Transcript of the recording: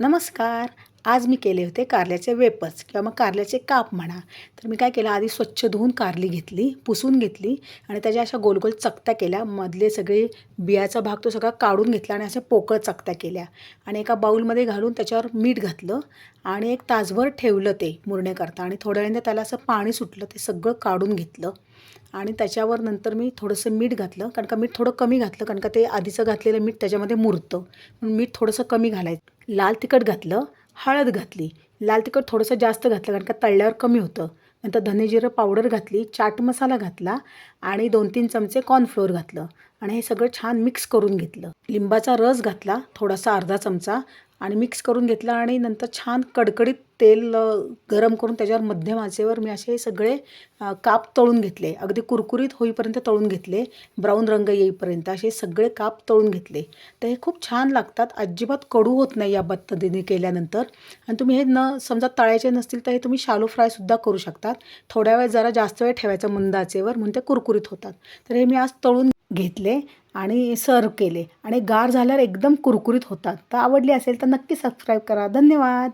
नमस्कार. आज मी केले होते कारल्याचे वेपर्स किंवा मग कारल्याचे काप म्हणा. तर मी काय केलं आधी स्वच्छ धुवून कारली घेतली पुसून घेतली आणि त्याच्या अशा गोल गोल चकत्या केल्या. मधले सगळे बियाचा भाग तो सगळा काढून घेतला आणि अशा पोकळ चकत्या केल्या. आणि एका बाऊलमध्ये घालून त्याच्यावर मीठ घातलं आणि एक तासभर ठेवलं ते मुरण्याकरता आणि थोड्या वेळाने त्याला असं पाणी सुटलं ते सगळं काढून घेतलं. आणि त्याच्यावर नंतर मी थोडंसं मीठ घातलं कारण का मीठ थोडं कमी घातलं कारण का ते आधीचं घातलेलं मीठ त्याच्यामध्ये मुरतं. म्हणून मीठ थोडंसं कमी घालायचं. लाल तिखट घातलं हळद घातली. लाल तिखट थोडंसं जास्त घातलं कारण का तळल्यावर कमी होतं. नंतर धनेजिरं पावडर घातली चाट मसाला घातला आणि दोन तीन चमचे कॉर्नफ्लोअर घातलं. आणि हे सगळं छान मिक्स करून घेतलं. लिंबाचा रस घातला थोडासा अर्धा चमचा. आणि मिक्स करून घेतलं आणि नंतर छान कडकडीत तेल गरम करून त्याच्यावर मध्यम आचेवर मी असे सगळे काप तळून घेतले. अगदी कुरकुरीत होईपर्यंत तळून घेतले. ब्राऊन रंग येईपर्यंत असे सगळे काप तळून घेतले. तर हे खूप छान लागतात. अजिबात कडू होत नाही या पद्धतीने केल्यानंतर. आणि तुम्ही हे न समजा तळायचे नसतील तर हे तुम्ही शालो फ्रायसुद्धा करू शकतात. थोड्या वेळ जरा जास्त वेळ ठेवायचं मंद आचेवर म्हणून ते कुरकुरीत होतात. तर हे मी आज तळून घेतले आणि सर्व केले. आणि गार झाल्यावर एकदम कुरकुरीत होतात. तर आवडली असेल तर नक्की सबस्क्राईब करा. धन्यवाद!